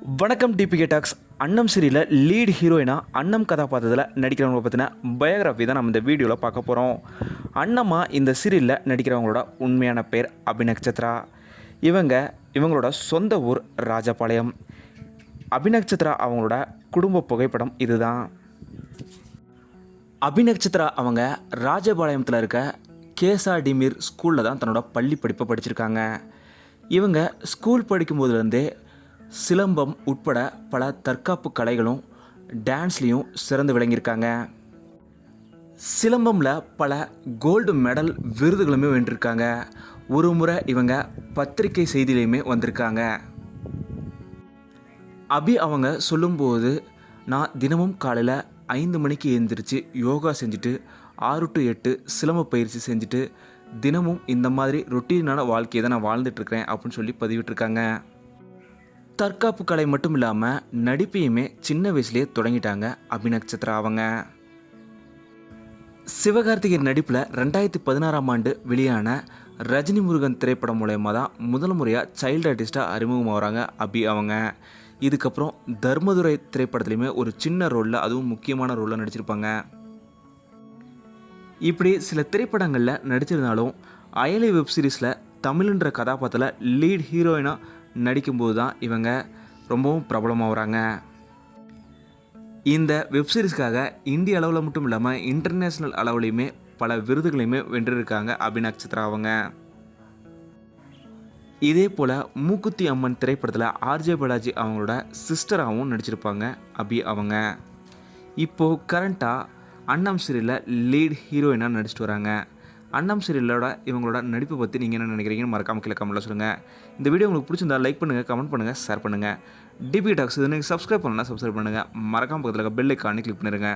வணக்கம் DPK tax அன்னம் சீரியலில் லீட் ஹீரோயினா அன்னம் கதாபாத்திரத்தில் நடிக்கிறவங்கள பற்றின பயோகிராஃபி தான் நம்ம இந்த வீடியோவில் பார்க்க போகிறோம் அன்னம்மா இந்த சீரியலில் நடிக்கிறவங்களோட உண்மையான பேர் அபிநக்சத்ரா இவங்க இவங்களோட சொந்த ஊர் ராஜபாளையம். அபிநக்சத்ரா அவங்களோட குடும்ப புகைப்படம் இதுதான். அபிநக்சத்ரா அவங்க ராஜபாளையத்தில் இருக்க கேசா டிமிர் ஸ்கூலில் தான் தன்னோட பள்ளி படிப்பை படிச்சிருக்காங்க. இவங்க ஸ்கூல் படிக்கும்போதுலேருந்தே சிலம்பம் உட்பட பல தற்காப்பு கலைகளும் டான்ஸ்லேயும் சிறந்து விளங்கியிருக்காங்க. சிலம்பமில் பல கோல்டு மெடல் விருதுகளுமே வென்றிருக்காங்க. ஒரு முறை இவங்க பத்திரிகை செய்தியிலையுமே வந்திருக்காங்க. அபி அவங்க சொல்லும்போது நான் தினமும் காலையில் ஐந்து மணிக்கு எழுந்திரிச்சு யோகா செஞ்சுட்டு ஆறு டு எட்டு சிலம்ப பயிற்சி செஞ்சுட்டு தினமும் இந்த மாதிரி ரொட்டீனான வாழ்க்கையை தான் நான் வாழ்ந்துட்டுருக்கிறேன் அப்படின்னு சொல்லி பதிவிட்டிருக்காங்க. தற்காப்பு கலை மட்டும் இல்லாமல் நடிப்பையுமே சின்ன வயசுலேயே தொடங்கிட்டாங்க அபிநட்சத்திரம் அவங்க. சிவகார்த்திகேயன் நடிப்பில் ரெண்டாயிரத்தி பதினாறாம் ஆண்டு வெளியான ரஜினி முருகன் திரைப்படம் மூலயமா தான் முதல் முறையாக சைல்டு ஆர்டிஸ்ட்டாக அறிமுகமாகறாங்க அபி அவங்க. இதுக்கப்புறம் தர்மதுரை திரைப்படத்துலையுமே ஒரு சின்ன ரோலில் அதுவும் முக்கியமான ரோலில் நடிச்சிருப்பாங்க. இப்படி சில திரைப்படங்களில் நடிச்சிருந்தாலும் அயலி வெப் சீரிஸில் தமிழ்ன்ற கதாபாத்திரத்தில் லீட் ஹீரோயினாக நடிக்கும்போது தான் இவங்க ரொம்பவும் பிரபலமாகறாங்க இந்த வெப்சீரிஸ்க்காக இந்திய அளவில் மட்டும் இல்லாமல் இன்டர்நேஷ்னல் அளவுலையுமே பல விருதுகளையுமே வென்றிருக்காங்க அபிநக்சத்ரா அவங்க. இதே போல் மூக்குத்தி அம்மன் திரைப்படத்தில் ஆர்ஜே பாலாஜி அவங்களோட சிஸ்டராகவும் நடிச்சிருப்பாங்க அபி அவங்க. இப்போது கரண்ட்டாக அண்ணம் சீரியலில் லீட் ஹீரோயினாக நடிச்சிட்டு வராங்க. அண்ணாம் சீரியலோட இவங்களோட நடிப்பை பற்றி நீங்கள் என்ன நினைக்கிறீங்கன்னு மறக்காம கீழே கமெண்ட்டில் சொல்லுங்கள் இந்த வீடியோ உங்களுக்கு பிடிச்சிருந்தா லைக் பண்ணுங்கள் கமெண்ட் பண்ணுங்கள் ஷேர் பண்ணுங்கள் டிபி டாக்ஸ் இது நீங்கள் சப்ஸ்கிரைப் பண்ணலாம் சப்ஸ்கிரைப் பண்ணுங்கள் மறக்காம பக்கத்தில் இருக்க பெல் ஐக்கானே கிளிக் பண்ணிடுங்க